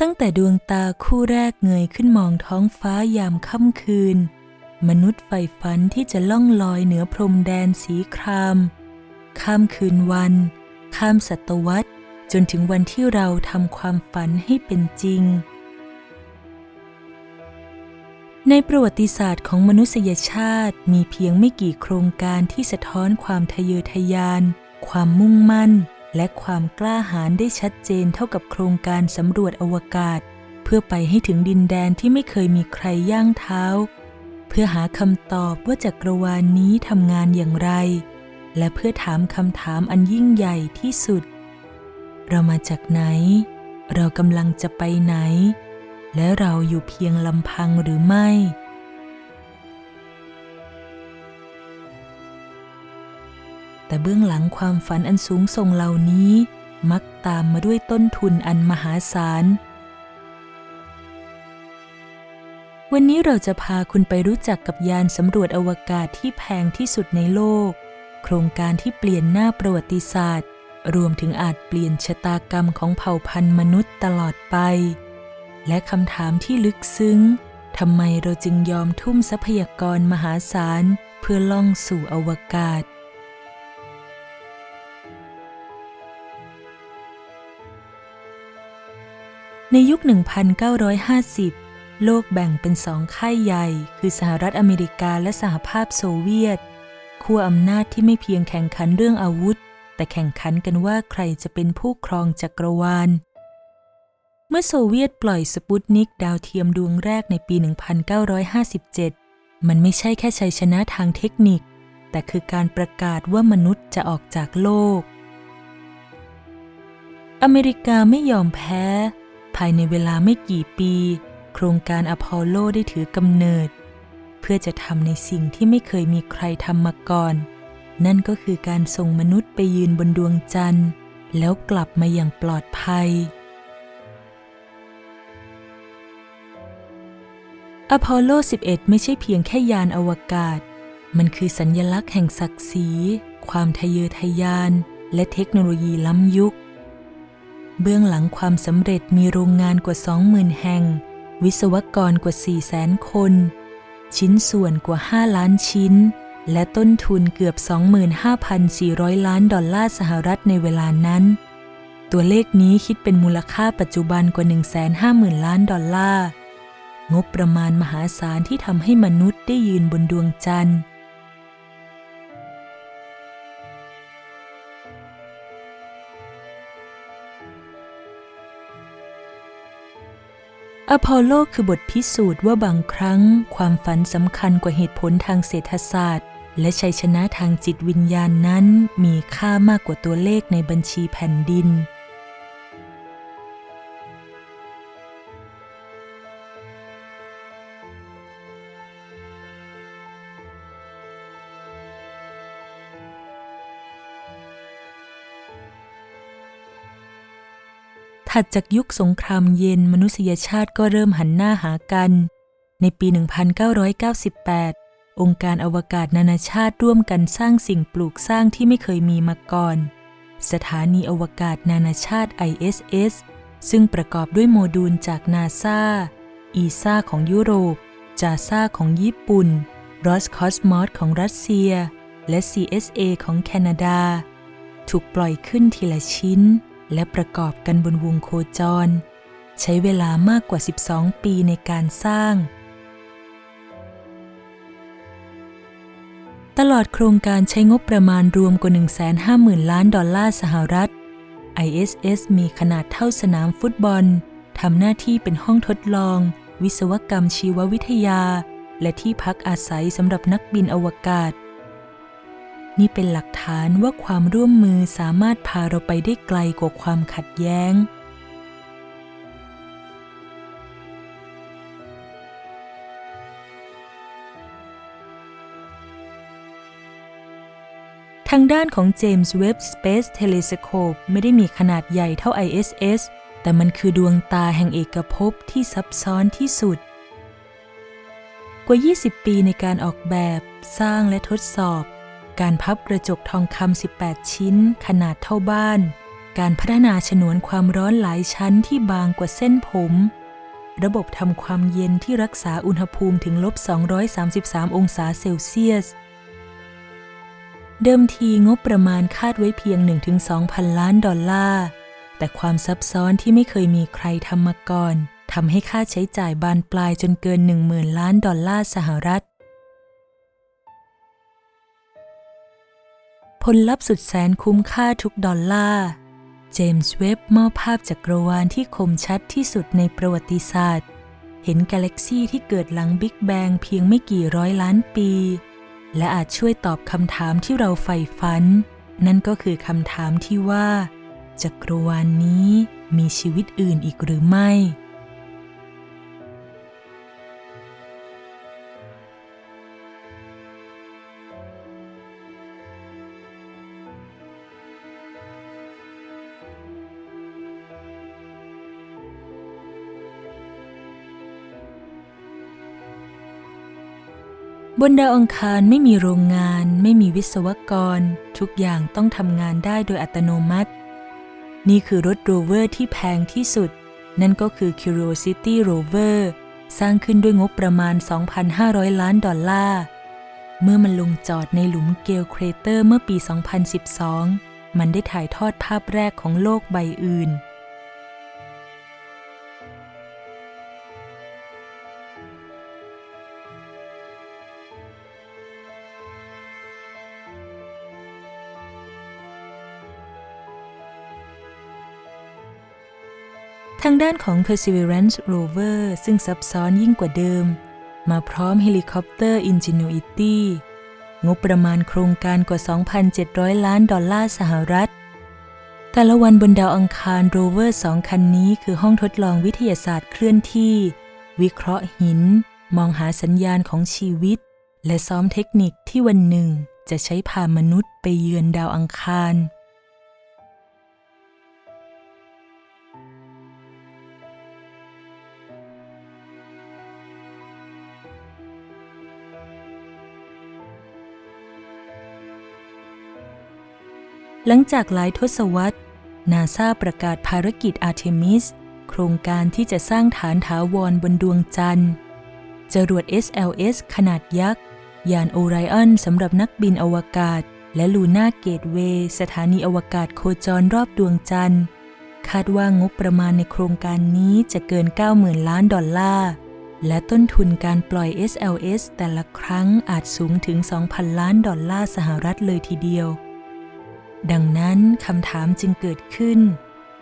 ตั้งแต่ดวงตาคู่แรกเงยขึ้นมองท้องฟ้ายามค่ำคืน มนุษย์ใฝ่ฝันที่จะล่องลอยเหนือพรมแดนสีคราม ข้ามคืนวัน ข้ามศตวรรษ จนถึงวันที่เราทำความฝันให้เป็นจริง ในประวัติศาสตร์ของมนุษยชาติมีเพียงไม่กี่โครงการที่สะท้อนความทะเยอทะยาน ความมุ่งมั่น และความกล้าหาญได้ชัดเจนเท่ากับโครงการสำรวจอวกาศ เพื่อไปให้ถึงดินแดนที่ไม่เคยมีใครย่างเท้า เพื่อหาคำตอบว่าจักรวาลนนี้ทำงานอย่างไร และเพื่อถามคำถามอันยิ่งใหญ่ที่สุด เรามาจากไหน เรากำลังจะไปไหน และเราอยู่เพียงลำพังหรือไม่ แต่เบื้องหลังความฝันอันสูงส่งเหล่านี้ มักตามมาด้วยต้นทุนอันมหาศาล วันนี้เราจะพาคุณไปรู้จักกับยานสำรวจอวกาศที่แพงที่สุดในโลก โครงการที่เปลี่ยนหน้าประวัติศาสตร์ รวมถึงอาจเปลี่ยนชะตากรรมของเผ่าพันธุ์มนุษย์ตลอดไป และคำถามที่ลึกซึ้งทำไมเราจึงยอมทุ่มทรัพยากรมหาศาลเพื่อล่องสู่อวกาศ ในยุค 1950 โลกแบ่งเป็นสองค่ายใหญ่ คือสหรัฐอเมริกาและสหภาพโซเวียตขั้วอำนาจที่ไม่เพียงแข่งขันเรื่องอาวุธ แต่แข่งขันกันว่าใครจะเป็นผู้ครองจักรวาล เมื่อโซเวียตปล่อยสปุตนิกดาวเทียมดวงแรกในปี 1957 มันไม่ใช่แค่ชัยชนะทางเทคนิค แต่คือการประกาศว่ามนุษย์จะออกจากโลก อเมริกาไม่ยอมแพ้ ภายในเวลาไม่กี่ปี โครงการอพอลโลได้ถือกำเนิด เพื่อจะทำในสิ่งที่ไม่เคยมีใครทำมาก่อน นั่นก็คือการส่งมนุษย์ไปยืนบนดวงจันทร์ แล้วกลับมาอย่างปลอดภัย อพอลโล 11 ไม่ใช่เพียงแค่ยานอวกาศ มันคือสัญญลักษณ์แห่งศักดิ์ศรี ความทะเยอทะยาน และเทคโนโลยีล้ำยุค เบื้องหลังความสำเร็จมีโรงงานกว่า 20,000 แห่ง วิศวกรกว่า 400,000 คน ชิ้นส่วนกว่า 5 ล้านชิ้น และต้นทุนเกือบ 25,400 ล้านดอลลาร์สหรัฐในเวลานั้น ตัวเลขนี้คิดเป็นมูลค่าปัจจุบันกว่า 150,000 ล้านดอลลาร์ งบประมาณมหาศาลที่ทำให้มนุษย์ได้ยืนบนดวงจันทร์ อพอลโลคือบทพิสูจน์ว่าบางครั้ง ความฝันสำคัญกว่าเหตุผลทางเศรษฐศาสตร์ และชัยชนะทางจิตวิญญาณนั้น มีค่ามากกว่าตัวเลขในบัญชีแผ่นดิน ถัดจากยุคสงครามเย็นมนุษยชาติก็เริ่มหันหน้าหากัน ในปี 1998 องค์การอวกาศนานาชาติร่วมกันสร้างสิ่งปลูกสร้างที่ไม่เคยมีมาก่อน สถานีอวกาศนานาชาติ ISS ซึ่งประกอบด้วยโมดูลจากนาซาอีซาของยุโรป จาซาของญี่ปุ่นรอสคอสมอสของรัสเซีย และ CSA ของแคนาดา ถูกปล่อยขึ้นทีละชิ้น และประกอบกันบนวงโคจร ใช้เวลามากกว่า 12 ปีในการสร้าง ตลอดโครงการใช้งบประมาณรวมกว่า 150,000 ล้านดอลลาร์สหรัฐ ISS มีขนาดเท่าสนามฟุตบอล ทำหน้าที่เป็นห้องทดลอง วิศวกรรมชีววิทยา และที่พักอาศัยสำหรับนักบินอวกาศ นี่เป็นหลักฐานว่าความร่วมมือสามารถพาเราไปได้ไกลกว่าความขัดแย้ง ทางด้านของ James Webb Space Telescope ไม่ได้มีขนาดใหญ่เท่า ISS แต่มันคือดวงตาแห่งเอกภพที่ซับซ้อนที่สุด กว่า 20 ปีในการออกแบบ สร้างและทดสอบ การพับกระจกทองคำ 18 ชิ้น ขนาดเท่าบ้าน การพัฒนาฉนวนความร้อนหลายชั้นที่บางกว่าเส้นผม ระบบทำความเย็นที่รักษาอุณหภูมิถึงลบ 233 องศาเซลเซียส เดิมทีงบประมาณคาดไว้เพียง 1-2พันล้านดอลลาร์ แต่ความซับซ้อนที่ไม่เคยมีใครทำมาก่อนทำให้ค่าใช้จ่ายบานปลายจนเกิน 10,000 ล้านดอลลาร์สหรัฐ ลลัพธ์สุดแสนคุ้มค่าทุกดอลลาร์ เจมส์เว็บมอบภาพจักรวาลที่คมชัดที่สุดในประวัติศาสตร์ เห็นกาแล็กซีที่เกิดหลังบิ๊กแบงเพียงไม่กี่ร้อยล้านปี และอาจช่วยตอบคำถามที่เราใฝ่ฝัน นั่นก็คือคำถามที่ว่า จักรวาลนนี้มีชีวิตอื่นอีกหรือไม่ บนดาวอังคารไม่มีโรงงาน ไม่มีวิศวกร ทุกอย่างต้องทำงานได้โดยอัตโนมัติ นี่คือรถโรเวอร์ที่แพงที่สุด นั่นก็คือ Curiosity Rover สร้างขึ้นด้วยงบประมาณ 2,500 ล้านดอลลาร์ เมื่อมันลงจอดในหลุมเกลเครเตอร์เมื่อปี 2012 มันได้ถ่ายทอดภาพแรกของโลกใบอื่น ทางด้านของ Perseverance Rover ซึ่งซับซ้อนยิ่งกว่าเดิม มาพร้อมเฮลิคอปเตอร์ Ingenuity งบประมาณโครงการกว่า 2,700 ล้านดอลลาร์สหรัฐ แต่ละวันบนดาวอังคารโรเวอร์สองคันนี้คือห้องทดลองวิทยาศาสตร์เคลื่อนที่ วิเคราะห์หิน มองหาสัญญาณของชีวิต และซ้อมเทคนิคที่วันหนึ่งจะใช้พามนุษย์ไปเยือนดาวอังคาร หลังจากหลายทศวรรษ นาซาประกาศภารกิจอาร์เทมิส โครงการที่จะสร้างฐานถาวรบนดวงจันทร์ จรวด SLS ขนาดยักษ์ ยานโอไรอันสำหรับนักบินอวกาศ และลูน่าเกตเวย์สถานีอวกาศโคจรรอบดวงจันทร์ คาดว่างบประมาณในโครงการนี้จะเกิน 90,000 ล้านดอลลาร์ และต้นทุนการปล่อย SLS แต่ละครั้งอาจสูงถึง 2,000 ล้านดอลลาร์สหรัฐเลยทีเดียว ดังนั้นคำถามจึงเกิดขึ้น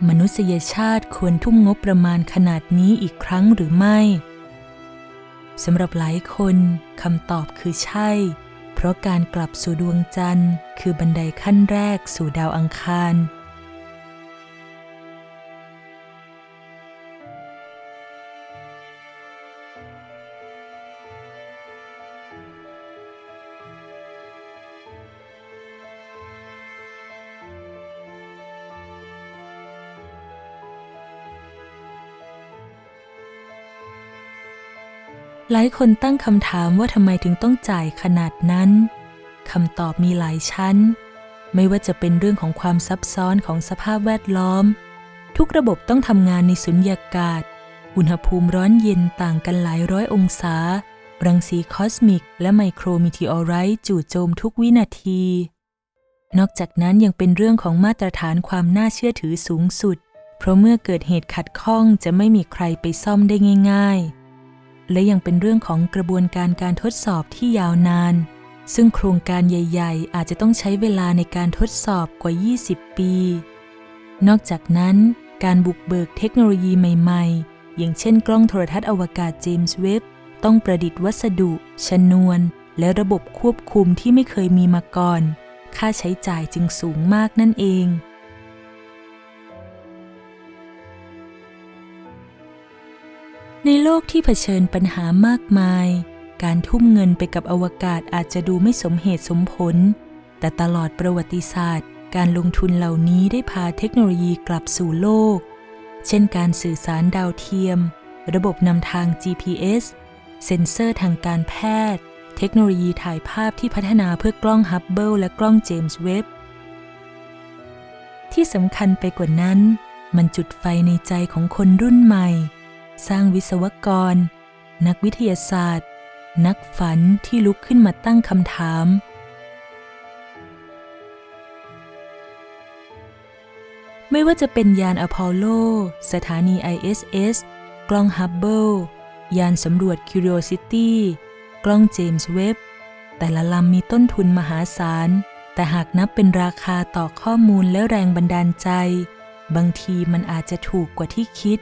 มนุษยชาติควรทุ่มงบประมาณขนาดนี้อีกครั้งหรือไม่สำหรับหลายคนคำตอบคือใช่ เพราะการกลับสู่ดวงจันทร์ คือบันไดขั้นแรกสู่ดาวอังคาร หลายคนตั้งคำถามว่าทำไมถึงต้องจ่ายขนาดนั้นคำตอบมีหลายชั้น ไม่ว่าจะเป็นเรื่องของความซับซ้อนของสภาพแวดล้อม ทุกระบบต้องทำงานในสุญญากาศ อุณหภูมิร้อนเย็นต่างกันหลายร้อยองศา รังสีคอสมิก และไมโครมิทีออไรต์จู่โจมทุกวินาที นอกจากนั้นยังเป็นเรื่องของมาตรฐานความน่าเชื่อถือสูงสุด เพราะเมื่อเกิดเหตุขัดข้องจะไม่มีใครไปซ่อมได้ง่าย ๆ และยังเป็นเรื่องของกระบวนการการทดสอบที่ยาวนาน ซึ่งโครงการใหญ่ ๆ อาจจะต้องใช้เวลาในการทดสอบกว่า 20 ปี นอกจากนั้น การบุกเบิกเทคโนโลยีใหม่ ๆ อย่างเช่นกล้องโทรทัศน์อวกาศเจมส์เว็บต้องประดิษฐ์วัสดุ ชนวน และระบบควบคุมที่ไม่เคยมีมาก่อน ค่าใช้จ่ายจึงสูงมากนั่นเอง ในโลกที่เผชิญปัญหามากมาย การทุ่มเงินไปกับอวกาศอาจจะดูไม่สมเหตุสมผล แต่ตลอดประวัติศาสตร์ การลงทุนเหล่านี้ได้พาเทคโนโลยีกลับสู่โลก เช่นการสื่อสารดาวเทียม ระบบนำทาง GPS เซ็นเซอร์ทางการแพทย์ เทคโนโลยีถ่ายภาพที่พัฒนาเพื่อกล้องฮับเบิลและกล้องเจมส์เว็บทที่สำคัญไปกว่านั้น มันจุดไฟในใจของคนรุ่นใหม่ สร้างวิศวกร นักวิทยาศาสตร์ นักฝันที่ลุกขึ้นมาตั้งคำถาม ไม่ว่าจะเป็นยานอพอลโล สถานี ISS กล้องฮับเบิลยานสำรวจ Curiosity กล้องเจมส์เว็บ แต่ละลำมีต้นทุนมหาศาล แต่หากนับเป็นราคาต่อข้อมูลและแรงบันดาลใจ บางทีมันอาจจะถูกกว่าที่คิด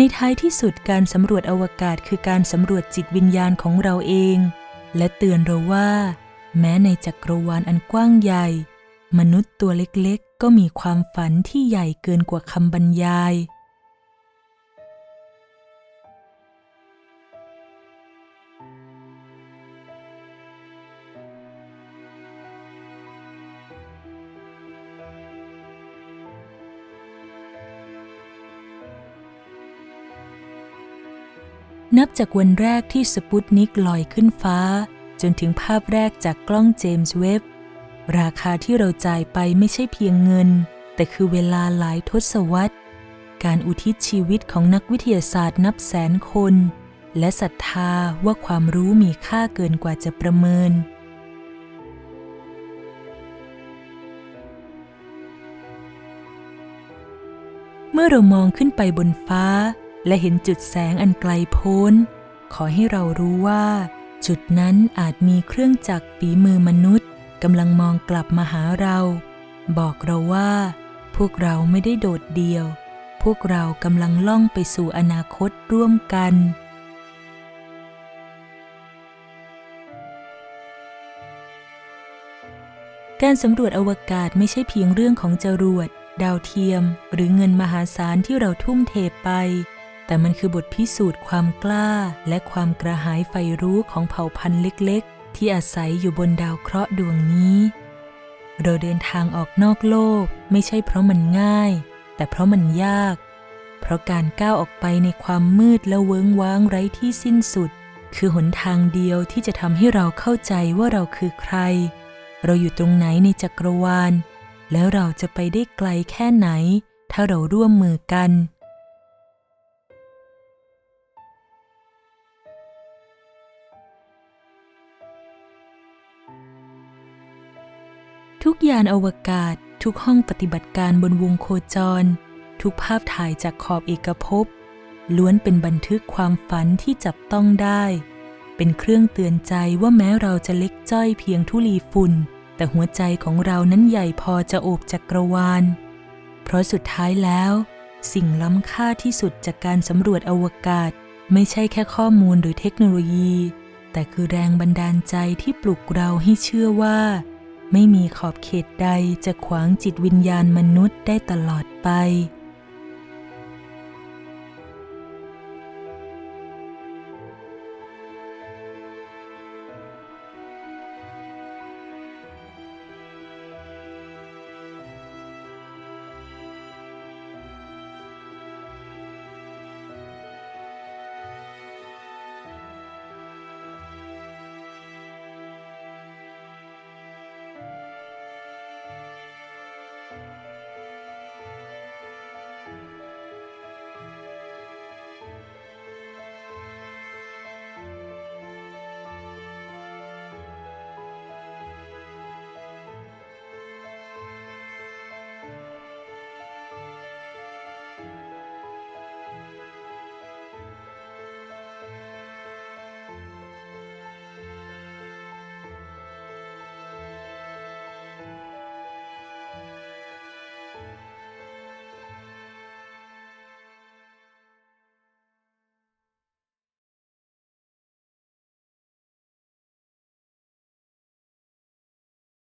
ในท้ายที่สุดการสำรวจอวกาศคือการสำรวจจิตวิญญาณของเราเอง และเตือนเราว่า แม้ในจักรวาลอันกว้างใหญ่ มนุษย์ตัวเล็กๆ ก็มีความฝันที่ใหญ่เกินกว่าคำบรรยาย นับจากวันแรกที่สปุตนิกลอยขึ้นฟ้า จนถึงภาพแรกจากกล้องเจมส์เว็บ ราคาที่เราจ่ายไปไม่ใช่เพียงเงิน แต่คือเวลาหลายทศวรรษ การอุทิศชีวิตของนักวิทยาศาสตร์นับแสนคน และศรัทธาว่าความรู้มีค่าเกินกว่าจะประเมินเมื่อเรามองขึ้นไปบนฟ้า และเห็นจุดแสงอันไกลโพ้น ขอให้เรารู้ว่า จุดนั้นอาจมีเครื่องจักรฝีมือมนุษย์กำลังมองกลับมาหาเรา บอกเราว่า พวกเราไม่ได้โดดเดี่ยว พวกเรากำลังล่องไปสู่อนาคตร่วมกันการสำรวจอวกาศไม่ใช่เพียงเรื่องของจรวด ดาวเทียม หรือเงินมหาศาลที่เราทุ่มเทไป แต่มันคือบทพิสูจน์ความกล้าและความกระหายใฝ่รู้ของเผ่าพันธุ์เล็กๆ ที่อาศัยอยู่บนดาวเคราะห์ดวงนี้ เราเดินทางออกนอกโลกไม่ใช่เพราะมันง่าย แต่เพราะมันยาก เพราะการก้าวออกไปในความมืดและเวิ้งว้างไร้ที่สิ้นสุด คือหนทางเดียวที่จะทำให้เราเข้าใจว่าเราคือใคร เราอยู่ตรงไหนในจักรวาล แล้วเราจะไปได้ไกลแค่ไหน ถ้าเราร่วมมือกัน ทุกยานอวกาศ ทุกห้องปฏิบัติการบนวงโคจร ทุกภาพถ่ายจากขอบเอกภพ ล้วนเป็นบันทึกความฝันที่จับต้องได้ เป็นเครื่องเตือนใจว่าแม้เราจะเล็กจ้อยเพียงทุลีฝุ่น แต่หัวใจของเรานั้นใหญ่พอจะโอบจักรวาล เพราะสุดท้ายแล้ว สิ่งล้ำค่าที่สุดจากการสำรวจอวกาศ ไม่ใช่แค่ข้อมูลหรือเทคโนโลยี แต่คือแรงบันดาลใจที่ปลุกเราให้เชื่อว่า ไม่มีขอบเขตใดจะขวางจิตวิญญาณมนุษย์ได้ตลอดไป